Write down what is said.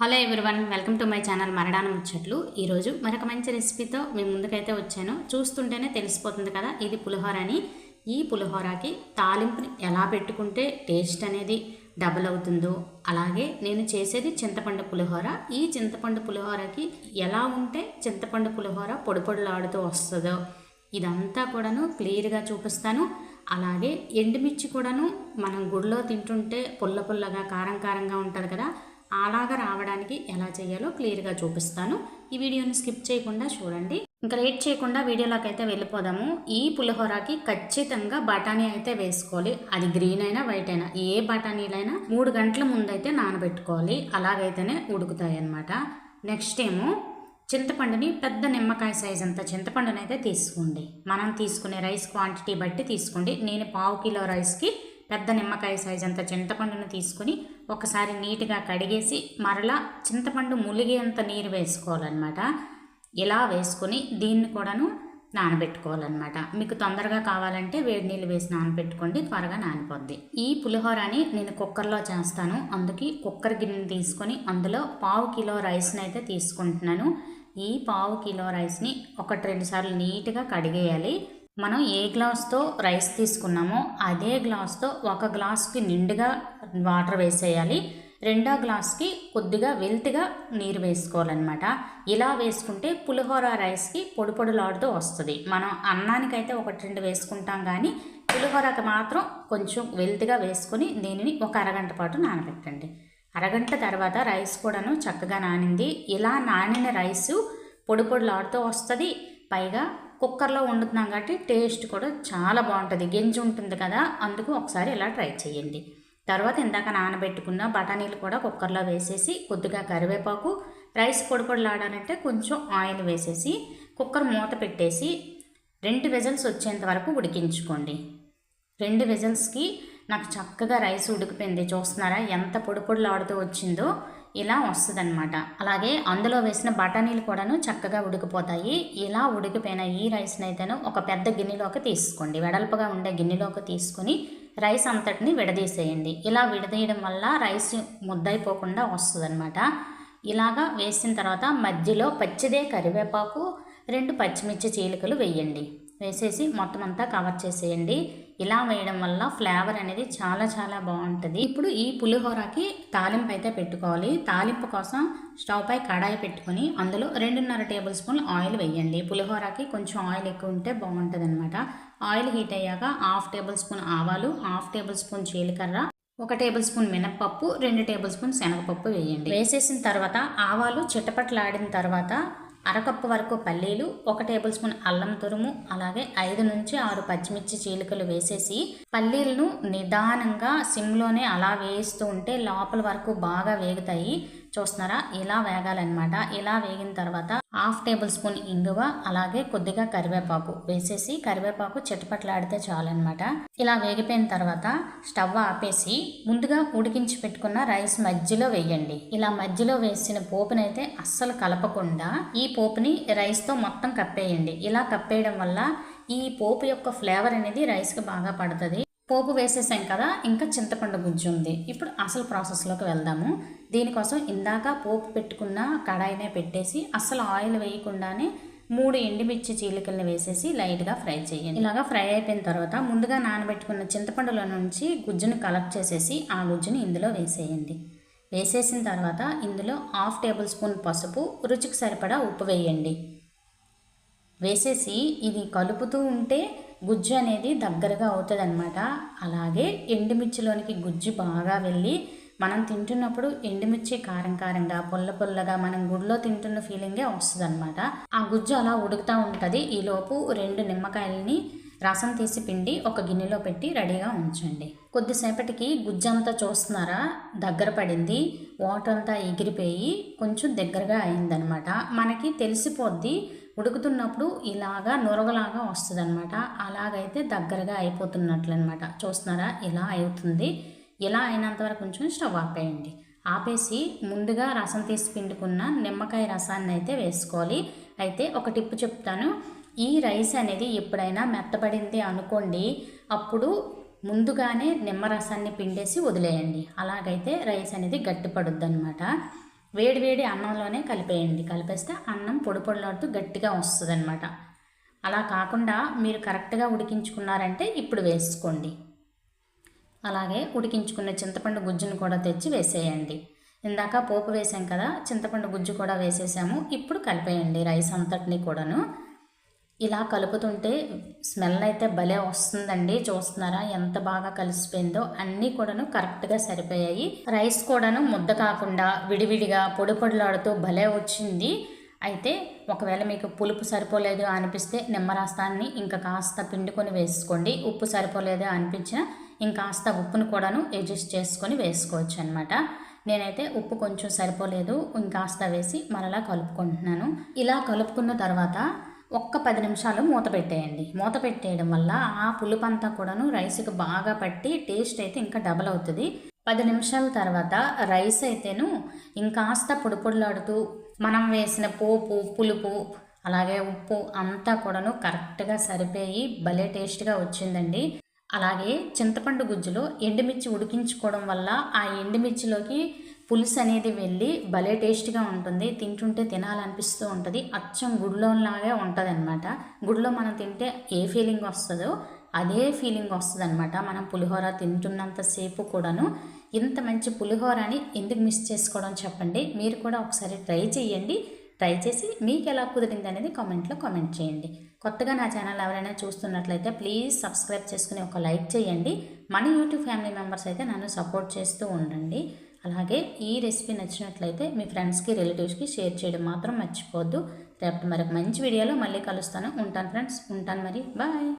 Hello everyone welcome to my channel Maradana ముచ్చట్లు ఈరోజు మరొక మంచి రెసిపీతో మీ ముందుకైతే వచ్చాను. చూస్తుంటేనే తెలిసిపోతుంది కదా ఇది పులిహోర అని ఈ పులిహోరకి తాలింపుని ఎలా పెట్టుకుంటే టేస్ట్ అనేది డబుల్ అవుతుందో అలాగే నేను చేసేది చింతపండు పులిహోర. ఈ చింతపండు పులిహోరకి ఎలా ఉంటే చింతపండు పులిహోర పొడి పొడిలాడుతూ వస్తుందో ఇదంతా కూడాను క్లియర్గా చూపిస్తాను. అలాగే ఎండుమిర్చి కూడాను మనం గుడిలో తింటుంటే పుల్ల పుల్లగా కారం కారంగా ఉంటుంది కదా అలాగా రావడానికి ఎలా చేయాలో క్లియర్గా చూపిస్తాను. ఈ వీడియోని స్కిప్ చేయకుండా చూడండి. ఇంకా లేట్ చేయకుండా వీడియోలోకి అయితే వెళ్ళిపోదాము. ఈ పులిహోరకి ఖచ్చితంగా బఠానీ అయితే వేసుకోవాలి. అది గ్రీన్ అయినా వైట్ అయినా ఏ బఠానీలైనా మూడు గంటల ముందైతే నానబెట్టుకోవాలి. అలాగైతేనే ఉడుకుతాయి అన్నమాట నెక్స్ట్ ఏమో చింతపండుని పెద్ద నిమ్మకాయ సైజ్ అంత చింతపండుని అయితే తీసుకోండి. మనం తీసుకునే రైస్ క్వాంటిటీ బట్టి తీసుకోండి. నేను పావు కిలో రైస్కి పెద్ద నిమ్మకాయ సైజ్ అంత చింతపండును తీసుకొని ఒకసారి నీట్గా కడిగేసి మరలా చింతపండు ములిగేంత నీరు వేసుకోవాలన్నమాట. ఇలా వేసుకొని దీన్ని కూడాను నానబెట్టుకోవాలన్నమాట. మీకు తొందరగా కావాలంటే వేడి నీళ్ళు వేసి నానబెట్టుకోండి త్వరగా నానిపోద్ది. ఈ పులిహోరని నేను కుక్కర్లో చేస్తాను. అందుకే కుక్కర్ గిన్నె తీసుకొని అందులో పావు కిలో రైస్ని అయితే తీసుకుంటున్నాను. ఈ పావు కిలో రైస్ని ఒకటి రెండు సార్లు నీట్గా కడిగేయాలి. మనం ఏ గ్లాస్తో రైస్ తీసుకున్నామో అదే గ్లాస్తో ఒక గ్లాస్కి నిండుగా వాటర్ వేసేయాలి. రెండో గ్లాస్కి కొద్దిగా వెల్తిగా నీరు వేసుకోవాలన్నమాట. ఇలా వేసుకుంటే పులిహోర రైస్కి పొడి పొడిలాడుతూ వస్తుంది. మనం అన్నానికైతే ఒకటి రెండు వేసుకుంటాం కానీ పులిహోరకి మాత్రం కొంచెం వెల్తిగా వేసుకొని దీనిని ఒక అరగంట పాటు నానబెట్టండి. అరగంట తర్వాత రైస్ కూడాను చక్కగా నానింది. ఇలా నానిన రైసు పొడి పొడిలాడుతూ వస్తుంది. పైగా కుక్కర్లో వండుతున్నాం కాబట్టి టేస్ట్ కూడా చాలా బాగుంటుంది. గింజ ఉంటుంది కదా అందుకు ఒకసారి ఇలా ట్రై చేయండి. తర్వాత ఇందాక నానబెట్టుకున్న బఠానీలు కూడా కుక్కర్లో వేసేసి కొద్దిగా కరివేపాకు రైస్ పొడి పొడిలాడాలంటే కొంచెం ఆయిల్ వేసేసి కుక్కర్ మూత పెట్టేసి రెండు విజల్స్ వచ్చేంత వరకు ఉడికించుకోండి. రెండు విజల్స్కి నాకు చక్కగా రైస్ ఉడికిపోయింది. చూస్తున్నారా ఎంత పొడి పొడిలాడుతూ వచ్చిందో. ఇలా వస్తుందన్నమాట. అలాగే అందులో వేసిన బఠానీలు కూడాను చక్కగా ఉడికిపోతాయి. ఇలా ఉడికిపోయిన ఈ రైస్ని అయితేను ఒక పెద్ద గిన్నెలోకి తీసుకోండి. వెడల్పుగా ఉండే గిన్నెలోకి తీసుకొని రైస్ అంతటిని విడదీసేయండి. ఇలా విడదీయడం వల్ల రైస్ ముద్దైపోకుండా వస్తుందన్నమాట. ఇలాగా వేసిన తర్వాత మధ్యలో పచ్చిదే కరివేపాకు రెండు పచ్చిమిర్చి చీలికలు వేయండి. వేసేసి మొత్తం అంతా కవర్ చేసేయండి. ఇలా వేయడం వల్ల ఫ్లేవర్ అనేది చాలా చాలా బాగుంటుంది. ఇప్పుడు ఈ పులిహోరకి తాలింపు అయితే పెట్టుకోవాలి. తాలింపు కోసం స్టవ్ పై కడాయి పెట్టుకొని అందులో రెండున్నర టేబుల్ స్పూన్ ఆయిల్ వేయండి. పులిహోరకి కొంచెం ఆయిల్ ఎక్కువ ఉంటే బాగుంటుంది అనమాట ఆయిల్ హీట్ అయ్యాక హాఫ్ టేబుల్ స్పూన్ ఆవాలు హాఫ్ టేబుల్ స్పూన్ జీలకర్ర ఒక టేబుల్ స్పూన్ మినప్పప్పు రెండు టేబుల్ స్పూన్ శనగపప్పు వేయండి. వేసేసిన తర్వాత ఆవాలు చిట్టపట్లాడిన తర్వాత అరకప్పు వరకు పల్లీలు ఒక టేబుల్ స్పూన్ అల్లం తురుము అలాగే ఐదు నుంచి ఆరు పచ్చిమిర్చి చీలికలు వేసేసి పల్లీలను నిదానంగా సిమ్లోనే అలా వేస్తూ ఉంటే లోపల వరకు బాగా వేగుతాయి. చూస్తున్నారా? ఇలా వేగాలన్నమాట. ఇలా వేగిన తర్వాత హాఫ్ టేబుల్ స్పూన్ ఇంగువ అలాగే కొద్దిగా కరివేపాకు వేసేసి కరివేపాకు చిటపట్లాడితే చాలన్నమాట. ఇలా వేగిపోయిన తర్వాత స్టవ్ ఆపేసి ముందుగా ఉడికించి పెట్టుకున్న రైస్ మధ్యలో వేయండి. ఇలా మధ్యలో వేసిన పోపునైతే అస్సలు కలపకుండా ఈ పోపుని రైస్తో మొత్తం కప్పేయండి. ఇలా కప్పేయడం వల్ల ఈ పోపు యొక్క ఫ్లేవర్ అనేది రైస్కి బాగా పడుతుంది. పోపు వేసేసాం కదా ఇంకా చింతపండు గుజ్జు ఉంది. ఇప్పుడు అసలు ప్రాసెస్లోకి వెళ్దాము. దీనికోసం ఇందాక పోపు పెట్టుకున్న కడాయినే పెట్టేసి అసలు ఆయిల్ వేయకుండానే మూడు ఎండుమిర్చి చీలికల్ని వేసేసి లైట్గా ఫ్రై చేయండి. ఇలాగా ఫ్రై అయిపోయిన తర్వాత ముందుగా నానబెట్టుకున్న చింతపండులో నుంచి గుజ్జును కలెక్ట్ చేసేసి ఆ గుజ్జుని ఇందులో వేసేయండి. వేసేసిన తర్వాత ఇందులో హాఫ్ టేబుల్ స్పూన్ పసుపు రుచికి సరిపడా ఉప్పు వేయండి. వేసేసి ఇది కలుపుతూ ఉంటే గుజ్జు అనేది దగ్గరగా అవుతుంది అనమాట అలాగే ఎండుమిర్చిలోనికి గుజ్జు బాగా వెళ్ళి మనం తింటున్నప్పుడు ఎండుమిర్చి కారం కారంగా పుల్ల పుల్లగా మనం గుడిలో తింటున్న ఫీలింగే వస్తుంది అనమాట ఆ గుజ్జు అలా ఉడుకుతూ ఉంటుంది. ఈలోపు రెండు నిమ్మకాయలని రసం తీసి పిండి ఒక గిన్నెలో పెట్టి రెడీగా ఉంచండి. కొద్దిసేపటికి గుజ్జంతా చూస్తున్నారా? దగ్గర పడింది. వాటర్ అంతా ఎగిరిపోయి కొంచెం దగ్గరగా అయిందనమాట మనకి తెలిసిపోద్ది ఉడుకుతున్నప్పుడు ఇలాగా నురగలాగా వస్తుంది అనమాట అలాగైతే దగ్గరగా అయిపోతున్నట్లు అనమాట చూస్తున్నారా? ఇలా అవుతుంది. ఇలా అయినంత వరకు కొంచెం స్టవ్ ఆపేయండి. ఆపేసి ముందుగా రసం తీసి పిండుకున్న నిమ్మకాయ రసాన్ని అయితే వేసుకోవాలి. అయితే ఒక టిప్ చెప్తాను. ఈ రైస్ అనేది ఎప్పుడైనా మెత్తబడింది అనుకోండి అప్పుడు ముందుగానే నిమ్మరసాన్ని పిండేసి వదిలేయండి. అలాగైతే రైస్ అనేది గట్టిపడుద్ది అనమాట వేడి వేడి అన్నంలోనే కలిపేయండి. కలిపేస్తే అన్నం పొడి పొడిలాడుతూ గట్టిగా వస్తుంది అలా కాకుండా మీరు కరెక్ట్గా ఉడికించుకున్నారంటే ఇప్పుడు వేసుకోండి. అలాగే ఉడికించుకున్న చింతపండు గుజ్జును కూడా తెచ్చి వేసేయండి. ఇందాక పోపు వేసాం కదా చింతపండు గుజ్జు కూడా వేసేసాము. ఇప్పుడు కలిపేయండి రైస్ అంతటిని కూడాను. ఇలా కలుపుతుంటే స్మెల్ అయితే భలే వస్తుందండి. చూస్తున్నారా? ఎంత బాగా కలిసిపోయిందో. అన్నీ కూడాను కరెక్ట్గా సరిపోయాయి. రైస్ కూడాను ముద్ద కాకుండా విడివిడిగా పొడి పొడిలాడుతూ భలే వచ్చింది. అయితే ఒకవేళ మీకు పులుపు సరిపోలేదు అనిపిస్తే నిమ్మరసాన్ని ఇంకా కాస్త పిండుకొని వేసుకోండి. ఉప్పు సరిపోలేదు అనిపించిన ఇంకాస్త ఉప్పును కూడాను అడ్జస్ట్ చేసుకొని వేసుకోవచ్చు అనమాట నేనైతే ఉప్పు కొంచెం సరిపోలేదు. ఇంకాస్త వేసి మరలా కలుపుకుంటున్నాను. ఇలా కలుపుకున్న తర్వాత ఒక్క పది నిమిషాలు మూత పెట్టేయండి. మూత పెట్టేయడం వల్ల ఆ పులుపంతా కూడాను రైస్కి బాగా పట్టి టేస్ట్ అయితే ఇంకా డబల్ అవుతుంది. పది నిమిషాల తర్వాత రైస్ అయితేను ఇంకాస్త పొడి పొడిలాడుతూ మనం వేసిన పోపు పులుపు అలాగే ఉప్పు అంతా కూడాను కరెక్ట్గా సరిపోయి భలే టేస్ట్గా వచ్చిందండి. అలాగే చింతపండు గుజ్జులో ఎండుమిర్చి ఉడికించుకోవడం వల్ల ఆ ఎండుమిర్చిలోకి పులుసు అనేది వెళ్ళి భలే టేస్ట్గా ఉంటుంది. తింటుంటే తినాలనిపిస్తూ ఉంటుంది. అచ్చం గుడిలోలాగే ఉంటుంది అనమాట గుడిలో మనం తింటే ఏ ఫీలింగ్ వస్తుందో అదే ఫీలింగ్ వస్తుంది అనమాట మనం పులిహోర తింటున్నంతసేపు కూడాను. ఇంత మంచి పులిహోరని ఎందుకు మిస్ చేసుకోవడం చెప్పండి. మీరు కూడా ఒకసారి ట్రై చేయండి ట్రై చేసి మీకు ఎలా కుదిరింది అనేది కామెంట్లో కామెంట్ చేయండి. కొత్తగా నా ఛానల్ ఎవరైనా చూస్తున్నట్లయితే ప్లీజ్ సబ్స్క్రైబ్ చేసుకుని ఒక లైక్ చేయండి. మన యూట్యూబ్ ఫ్యామిలీ మెంబర్స్ అయితే నన్ను సపోర్ట్ చేస్తూ ఉండండి. అలాగే ఈ రెసిపీ నచ్చినట్లయితే మీ ఫ్రెండ్స్కి రిలేటివ్స్కి షేర్ చేయడం మాత్రం మర్చిపోవద్దు. రేపటి మరొక మంచి వీడియోలో మళ్ళీ కలుస్తాను. ఉంటాను ఫ్రెండ్స్. ఉంటాను మరి. బాయ్.